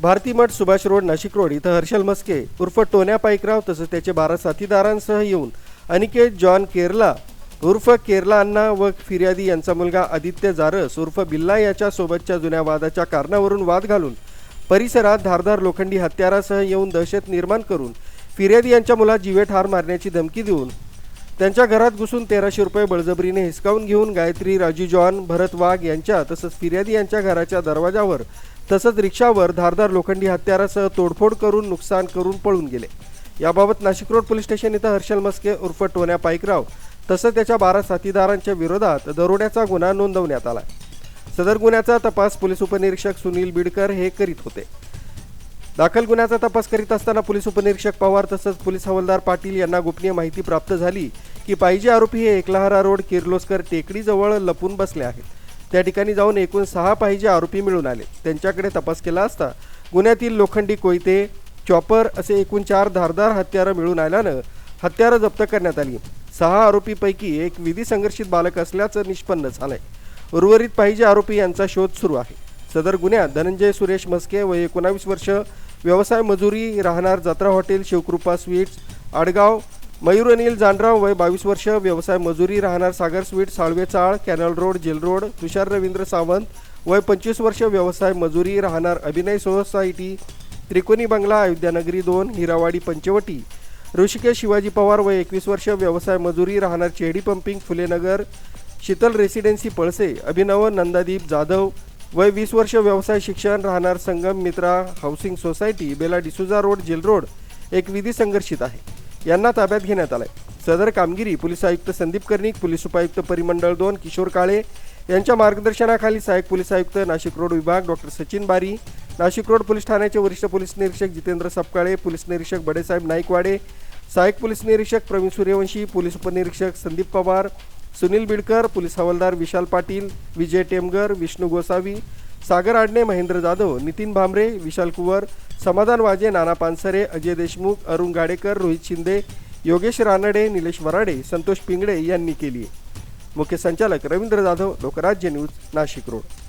Bharti Math Subhash road Nashik road इथं हर्षल मस्के उर्फ Tonya Paikrao तसंच त्याचे बारा साथीदारांसह येऊन अनिकेत जॉन केरला उर्फ केरला अण्णा व फिर्यादी यांचा मुलगा आदित्य जारस उर्फ बिल्ला याच्या सोबतच्या जुन्या वादाच्या कारणावरून वाद घालून परिसरात धारदार लोखंडी हत्यारासह येऊन दहशत निर्माण करून फिर्यादी यांच्या मुला जीवे ठार मारण्याची धमकी देऊन त्यांच्या घरात घुसून तेराशे रुपये बळजबरीने हिसकावून घेऊन गायत्री राजू जॉन भरत वाघ यांच्या तसंच फिर्यादी यांच्या घराच्या दरवाजावर तसंच रिक्षावर धारदार लोखंडी हत्यारासह तोडफोड करून नुकसान करून पळून गेले. याबाबत नाशिक रोड पोलीस स्टेशन इथं हर्षल मस्के उर्फ टोन्या पाईकराव तसंच त्याच्या बारा साथीदारांच्या विरोधात दरोड्याचा गुन्हा नोंदवण्यात आला. सदर गुन्ह्याचा तपास पोलीस उपनिरीक्षक सुनील बिडकर हे करीत होते. दाखल गुन्ह्याचा तपास करीत असताना पोलीस उपनिरीक्षक पवार तसंच पोलीस हवालदार पाटील यांना गोपनीय माहिती प्राप्त झाली की पाहिजे आरोपी हे एकलहारा रोड किर्लोस्कर टेकडीजवळ लपून बसले आहेत. त्या ठिकाणी जाऊन एकूण सहा पाहिजे आरोपी मिळून आले त्यांच्याकडे तपास केला असता गुन्ह्यातील लोखंडी कोयते चॉपर असे एकूण चार धारदार हत्यारं मिळून आल्यानं हत्यारं जप्त करण्यात आली. सहा आरोपीपैकी एक विधी संघर्षित बालक असल्याचं निष्पन्न झालंय. उर्वरित पाहिजे आरोपी यांचा शोध सुरू आहे. सदर गुन्ह्यात धनंजय सुरेश मस्के व एकोणावीस वर्ष व्यवसाय मजुरी राहणार जत्रा हॉटेल शिवकृपा स्वीट्स आडगाव मयूर अनिल जांडराव वय बावीस वर्ष व्यवसाय मजुरी राहणार Sagar sweet Salve chawl canal road jail road Tushar Ravindra Sawant. वय पंचवीस वर्ष व्यवसाय मजुरी राहणार अभिनय सोसायटी त्रिकोणी बंगला अयोध्यानगरी दोन हिरावाडी पंचवटी. ऋषिकेश शिवाजी पवार वय एकवीस वर्ष व्यवसाय मजुरी राहणार चेहडी पंपिंग फुलेनगर. शीतल रेसिडेन्सी पळसे अभिनव नंदादीप जाधव. वय वीस वर्ष व्यवसाय शिक्षण राहणार Sangam Mitra housing society Bela D'Souza road jail road. एक विधी संघर्षित आहे. यांना ताब्यात घेण्यात आलाय. सदर कामगिरी पोलीस आयुक्त संदीप कर्णिक पोलीस उपायुक्त परिमंडळ दोन किशोर काळे यांच्या मार्गदर्शनाखाली सहाय्यक पोलीस आयुक्त नाशिक रोड विभाग doctor Sachin Bari Nashik road police ठाण्याचे वरिष्ठ पोलीस निरीक्षक जितेंद्र सपकाळे पोलीस निरीक्षक बडेसाहेब नाईकवाडे सहाय्यक पोलीस निरीक्षक प्रवीण सूर्यवंशी पोलीस उपनिरीक्षक संदीप पवार सुनील बिडकर पोलीस हवालदार विशाल पाटील विजय टेमगर विष्णू गोसावी सागर आडणे महेंद्र जाधव नितीन भांबरे विशाल कुवर समाधान वाजे नाना पानसरे अजय देशमुख अरुण गाडेकर रोहित शिंदे योगेश रानडे निलेश वराडे संतोष पिंगडे यांनी केली मुख्य संचालक रवींद्र जाधव लोकराज्य न्यूज नाशिक रोड.